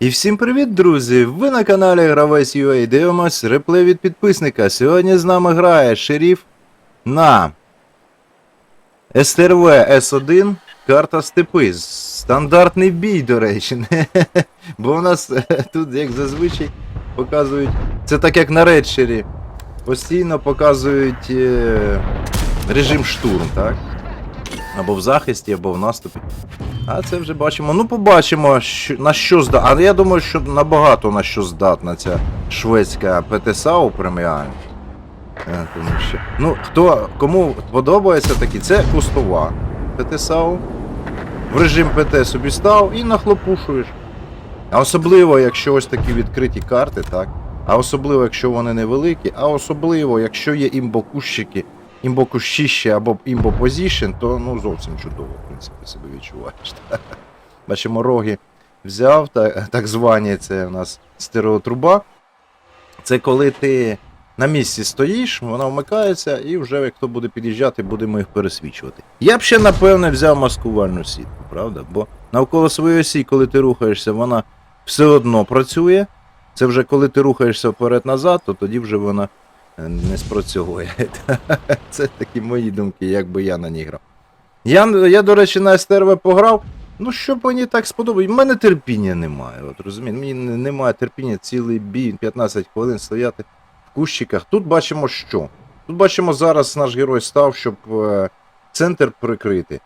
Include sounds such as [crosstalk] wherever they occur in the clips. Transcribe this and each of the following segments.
І всім привіт, друзі! Ви на каналі Гравець UA дивимось реплей від підписника. Сьогодні з нами грає шеріф на СТРВ С1, карта Степи. Стандартний бій, до речі. [laughs] Бо у нас е, тут, як зазвичай, показують. Це так як на редшері. Постійно показують е, режим штурм, так? Або в захисті, або в наступі. А це вже бачимо. Ну, побачимо, що, на що здатна. Але я думаю, що набагато на що здатна ця шведська ПТСАУ преміальна. Е, Тому що. Ну, хто, кому подобається такі, це кустова ПТСАУ. В режим ПТ собі став і нахлопушуєш. А особливо, якщо ось такі відкриті карти, так? А особливо, якщо вони невеликі, а особливо, якщо є імбокущики, імбокущище або імбопозішн, то ну зовсім чудово, в принципі, себе відчуваєш. Бачимо, роги взяв, так, так звані, це у нас стереотруба. Це коли ти на місці стоїш, вона вмикається, і вже як хто буде під'їжджати, будемо їх пересвічувати. Я б ще, напевне, взяв маскувальну сітку, правда? Бо навколо своєї осі, коли ти рухаєшся, вона все одно працює. Це вже коли ти рухаєшся вперед-назад, то тоді вже вона не спрацьовує. [laughs] Це такі мої думки, як би я на ній грав. Я, я до речі, на СТРВ пограв. Ну, щоб мені так сподобалось. У мене терпіння немає. От розумієте, мені немає терпіння цілий бій, 15 хвилин стояти в кущиках. Тут бачимо що? Тут бачимо, зараз наш герой став, щоб е, центр прикрити.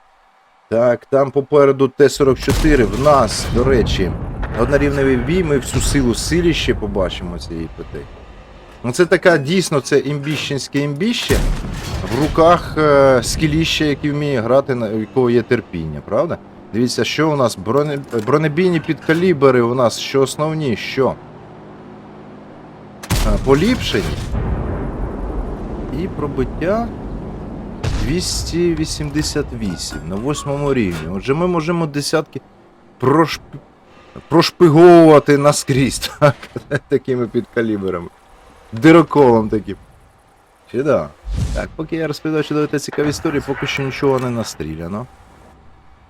Так, там попереду Т-44 в нас, до речі, однорівневий бій, ми всю силу силіще побачимо цієї ПТ. Ну це така дійсно це імбіщенське імбіще в руках е, скіліща, який вміє грати, на якого є терпіння, правда? Дивіться, що у нас броне, бронебійні підкалібери у нас, що основні, що? А, поліпшені. І пробиття 288 на восьмому рівні. Отже, ми можемо десятки прошп... прошпиговувати наскрізь [laughs] так, такими підкаліберами. Дироколом таким. Чи да? Так, поки я розповідаю чудові та цікаві історії, поки що нічого не настріляно.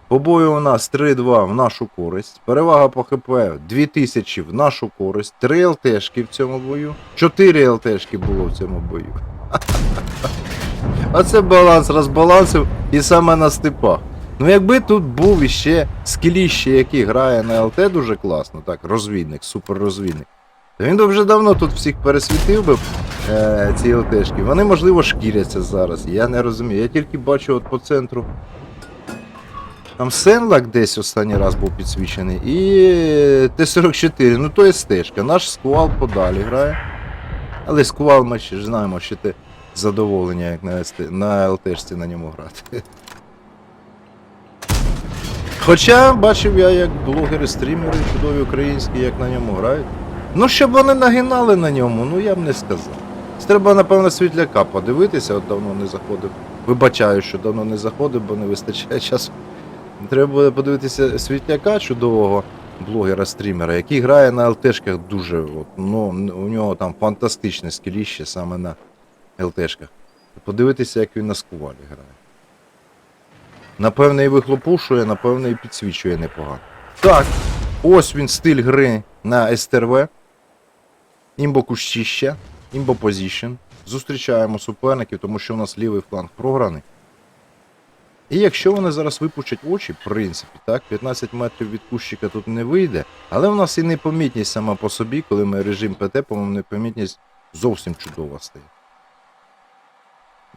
По бою у нас 3-2 в нашу користь. Перевага по ХП 2000 в нашу користь. 3 ЛТшки в цьому бою. 4 ЛТшки було в цьому бою. [laughs] Оце баланс розбалансив і саме на степах. Ну якби тут був іще скіліще, який грає на ЛТ дуже класно, так, розвідник, супер розвідник. То він би вже давно тут всіх пересвітив би е, ці ЛТшки. Вони, можливо, шкіряться зараз. Я не розумію. Я тільки бачу от по центру. Там Сенлак десь останній раз був підсвічений. І Т-44, ну то є стежка. Наш сквал подалі грає. Але сквал ми ж знаємо, що те задоволення, як на, СТ, на ЛТшці на ньому грати. Хоча бачив я, як блогери-стрімери чудові українські, як на ньому грають. Ну, щоб вони нагинали на ньому, ну я б не сказав. Треба, напевно, світляка подивитися, от давно не заходив. Вибачаю, що давно не заходив, бо не вистачає часу. Треба буде подивитися світляка чудового блогера-стрімера, який грає на ЛТшках дуже. От, ну, у нього там фантастичне скіліще саме на ЛТшках. Подивитися, як він на скувалі грає. Напевне, і вихлопушує, напевне, і підсвічує непогано. Так, ось він стиль гри на СТРВ. Імбо кущища, імбо позішн. Зустрічаємо суперників, тому що у нас лівий фланг програний. І якщо вони зараз випучать очі, в принципі, так, 15 метрів від кущика тут не вийде, але в нас і непомітність сама по собі, коли ми режим ПТ, по-моєму, непомітність зовсім чудова стає.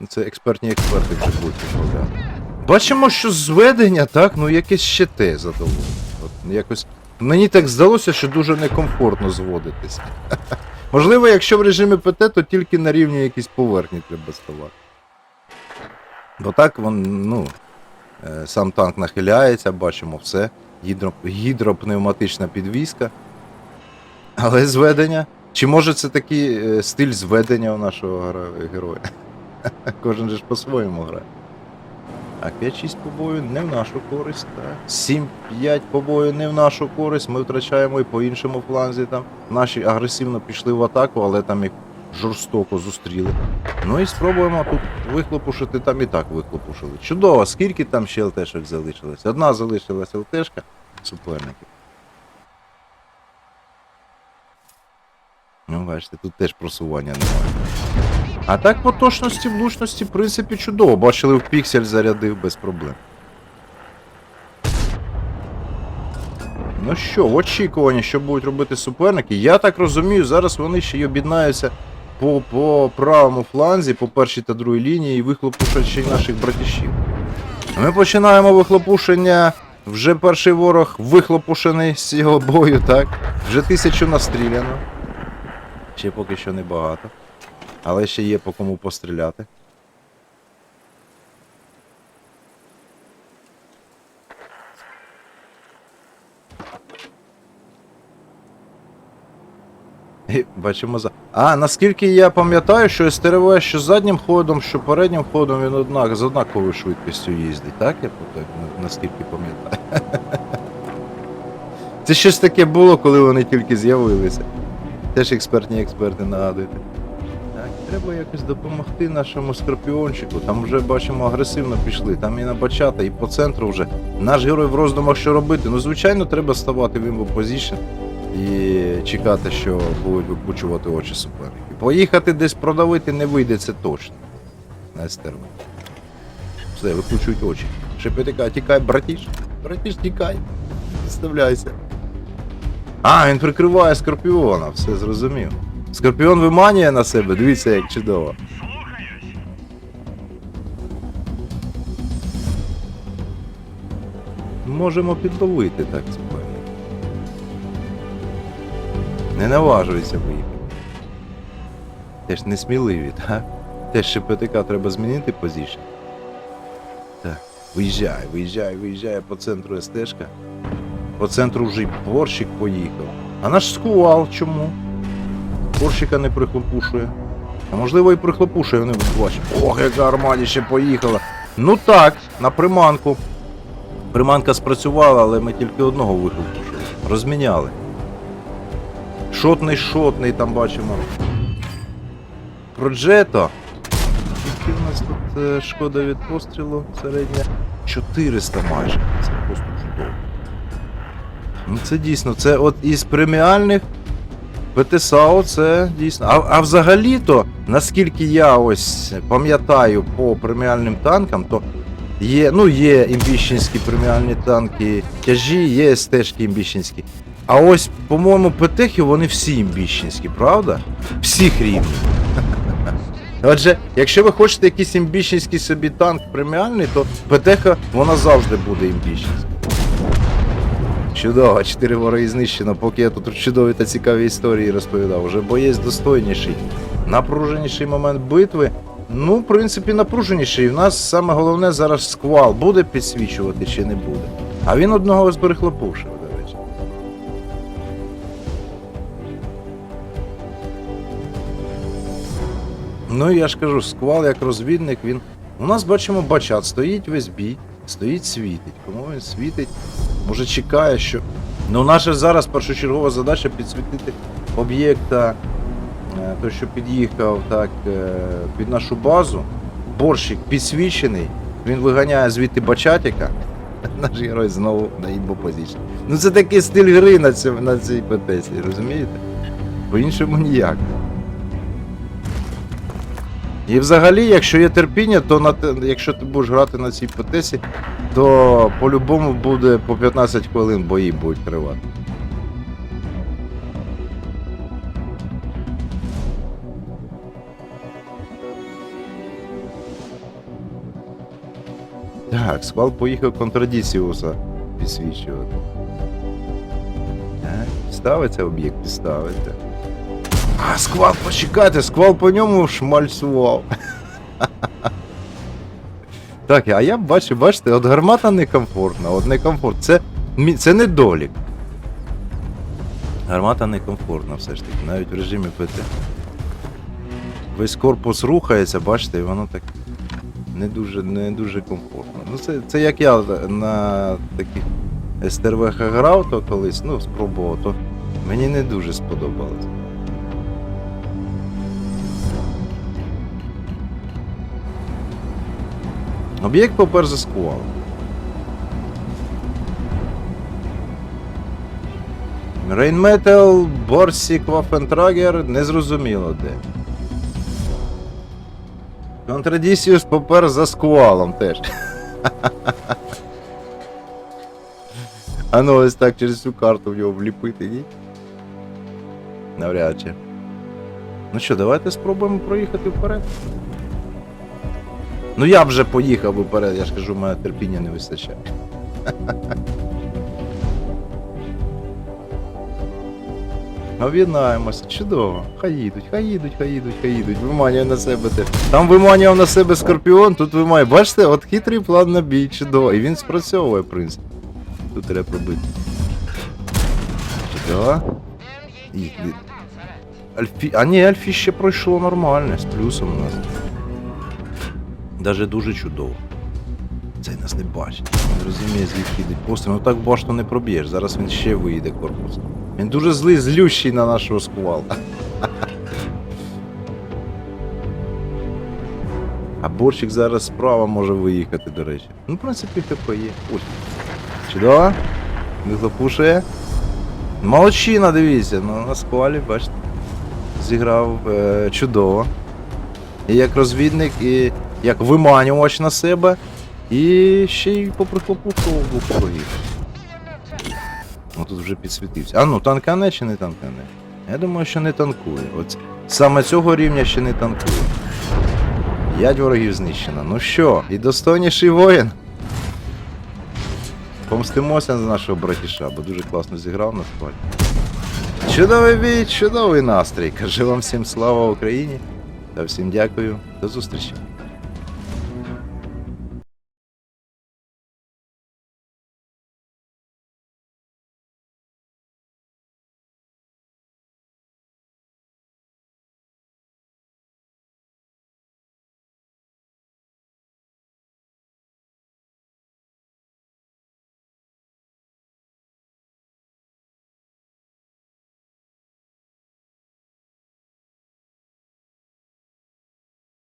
Це експертні експерти вже будуть відправляти. Бачимо, що зведення, так, ну якесь ще те задоволення. От якось. Мені так здалося, що дуже некомфортно зводитися. [laughs] Можливо, якщо в режимі ПТ, то тільки на рівні якісь поверхні треба ставати. Бо так вон, ну, е, сам танк нахиляється, бачимо все. Гідро, гідропневматична підвізка. Але зведення. Чи може це такий е, стиль зведення у нашого героя? [laughs] Кожен же ж по-своєму грає. Так, 5-6 по бою не в нашу користь. Так. 7-5 по бою не в нашу користь. Ми втрачаємо і по іншому фланзі там. Наші агресивно пішли в атаку, але там їх жорстоко зустріли. Ну і спробуємо тут вихлопушити, там і так вихлопушили. Чудово, скільки там ще ЛТшок залишилось? Одна залишилась ЛТшка суперників. Ну, бачите, тут теж просування немає. А так по точності, влучності, в принципі, чудово. Бачили, в піксель зарядив без проблем. Ну що, в очікуванні, що будуть робити суперники. Я так розумію, зараз вони ще й об'єднаються по, по правому фланзі, по першій та другій лінії і вихлопушать ще й наших братішів. Ми починаємо вихлопушення. Вже перший ворог вихлопушений з цього бою, так? Вже тисячу настріляно. Ще поки що небагато. Але ще є по кому постріляти. Бачимо за. А, наскільки я пам'ятаю, що СТРВ що заднім ходом, що переднім ходом він однак з однаковою швидкістю їздить, так? Я наскільки пам'ятаю. [laughs] Це щось таке було, коли вони тільки з'явилися. Теж експертні експерти нагадуєте. Треба якось допомогти нашому скорпіончику. Там вже бачимо агресивно пішли. Там і на бачата, і по центру вже. Наш герой в роздумах, що робити. Ну, звичайно, треба ставати в імбо позішн і чекати, що будуть викучувати очі суперників. Поїхати десь продавити не вийде, це точно. На. Все, викучують очі. Шепетика, тікай, братіш. Братіш, тікай. Виставляйся. А, він прикриває скорпіона, все зрозумів. Скорпіон виманює на себе, дивіться, як чудово. Можемо підловити так суперника. Не наважується виїхати. Теж несміливі, так? Теж ШПТК треба змінити позицію. Так, виїжджай, виїжджай, виїжджай по центру СТшка. По центру вже й борщик поїхав. А наш скувал чому? Борщика не прихлопушує. А можливо і прихлопушує, вони бачать. Ох, яка армадіще поїхала. Ну так, на приманку. Приманка спрацювала, але ми тільки одного вихлопушили. Розміняли. Шотний, шотний, там бачимо. Проджето. Скільки у нас тут е, шкода від пострілу середня? 400 майже. Це просто чудово. Ну це дійсно, це от із преміальних ПТСАО це дійсно. А, а взагалі-то, наскільки я ось пам'ятаю по преміальним танкам, то є, ну, є імбіщенські преміальні танки, тяжі, є стежки імбіщенські. А ось, по-моєму, ПТХи вони всі імбіщенські, правда? Всіх рівнів. [laughs] Отже, якщо ви хочете якийсь імбіщенський собі танк преміальний, то ПТХ вона завжди буде імбіщенська. Чудово, чотири вороги знищено, поки я тут чудові та цікаві історії розповідав. Уже боєць достойніший. Напруженіший момент битви. Ну, в принципі, напруженіший. У нас саме головне зараз сквал буде підсвічувати чи не буде. А він одного зберехлопушив, до речі. Ну, я ж кажу, сквал як розвідник, він. У нас бачимо бачат, стоїть весь бій, стоїть світить. Кому він світить? Може чекає, що. Ну, наша зараз першочергова задача підсвітити об'єкта, е, той, що під'їхав так, е, під нашу базу. Борщик підсвічений, він виганяє звідти бачатіка. [laughs] Наш герой знову на імбопозиції. Ну це такий стиль гри на, цьому, на цій ПТСі, розумієте? По-іншому ніяк. І взагалі, якщо є терпіння, то на, якщо ти будеш грати на цій ПТСі, то по-любому буде по 15 хвилин бої будуть тривати. Так, Сквал поїхав контрадісіуса підсвічувати. Ставиться об'єкт, ставиться. А, сквал, почекайте, сквал по ньому шмальцював. Так, а я бачу, бачите, от гармата некомфортна, от некомфорт. Це, це недолік. Гармата некомфортна все ж таки, навіть в режимі ПТ. Весь корпус рухається, бачите, і воно так не дуже, не дуже комфортно. Ну, це, це як я на таких СТРВХ грав, то колись, ну, спробував, то мені не дуже сподобалось. Об'єкт попер заскував. Рейнметал, Борсік, Вафентрагер, незрозуміло де. Контрадісіус попер за сквалом теж. А ну ось так через цю карту в нього вліпити, ні? Навряд чи. Ну що, давайте спробуємо проїхати вперед. Ну я б вже поїхав вперед, я ж кажу, мене терпіння не вистачає. [laughs] Об'єднаємося, чудово. Хай їдуть, хай їдуть, хай їдуть, хай їдуть. Виманює на себе те. Там виманював на себе скорпіон, тут виманює. Бачите, от хитрий план на бій, чудово. І він спрацьовує, в принципі. Тут треба пробити. Чудово. Альфі... А ні, Альфі ще пройшло нормально, з плюсом у нас. Даже дуже чудово. Цей нас не бачить. Не розуміє, звідки йде постріл. Ну так башту не проб'єш. Зараз він ще виїде корпус. Він дуже злий, злющий на нашого сквала. А борщик зараз справа може виїхати, до речі. Ну, в принципі, ХП є. Ось. Чудово. Не запушує. Молодчина, дивіться, ну на сквалі, бачите. Зіграв е, чудово. І як розвідник, і як виманювач на себе. І ще й поприхлопушував двох ворогів. Ну тут вже підсвітився. А ну, танкане чи не танкане? Я думаю, що не танкує. От саме цього рівня ще не танкує. П'ять ворогів знищено. Ну що, і достойніший воїн. Помстимося за нашого братіша, бо дуже класно зіграв на склад. Чудовий бій, чудовий настрій. Кажу вам всім слава Україні та всім дякую. До зустрічі.